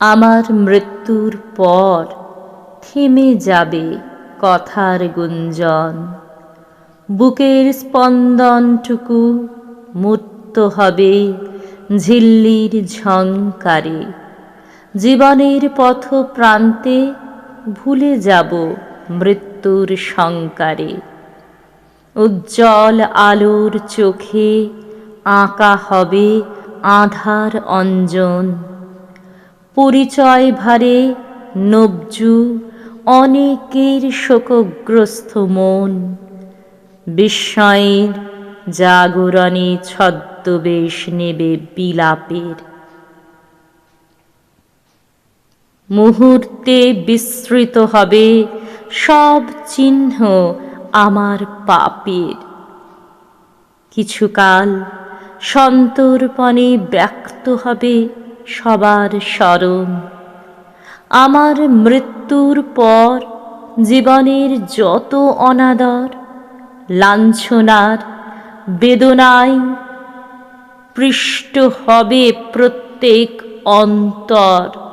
আমার মৃত্যুর পর থেমে যাবে কথার গুঞ্জন। বুকের স্পন্দনটুকু মূর্ত হবে ঝিল্লির ঝংকারে জীবনের পথ প্রান্তে ভুলে যাব মৃত্যুর শঙ্কারে। উজ্জ্বল আলোর চোখে আঁকা হবে আধার অঞ্জন। পরিচয় ভারে নবজু অনেকের শোকগ্রস্ত মন। বিস্ময়ের জাগরণে ছদ্মবেশ নেবে বিলাপের। মুহূর্তে বিস্মৃত হবে সব চিহ্ন আমার পাপের। কিছুকাল সন্তর্পণে ব্যক্ত হবে সবার স্মরণ। আমার মৃত্যুর পর জীবনের যত অনাদর লাঞ্ছনার বেদনায় পৃষ্ট হবে প্রত্যেক অন্তর।